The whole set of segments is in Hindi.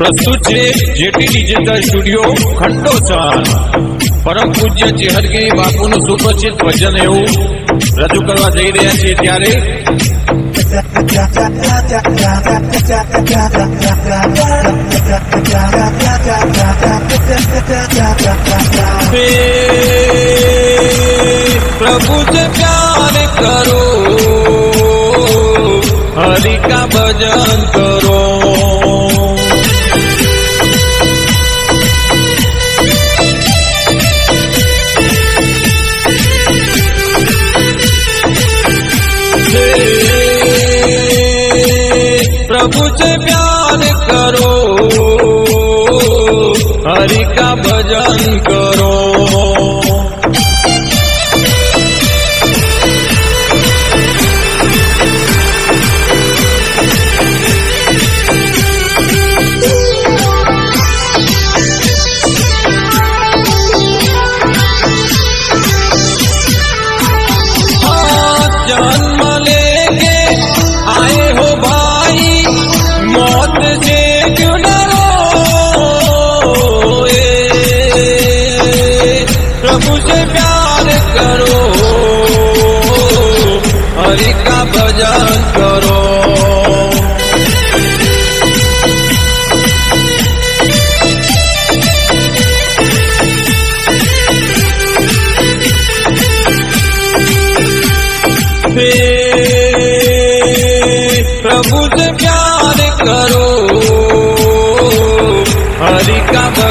प्रस्तुत है जेटी डिजिटल स्टूडियो खंडोचान परम पूज्य चेहर बापू नो सुप्रचित भजन है रजू करने जाई रहे हैं त्यारे प्रभु से प्यार करो, हरि का भजन करो। प्रभु से प्यार करो। हरि का भजन करो। प्रभु से प्यार करो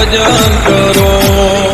ભજન કરો.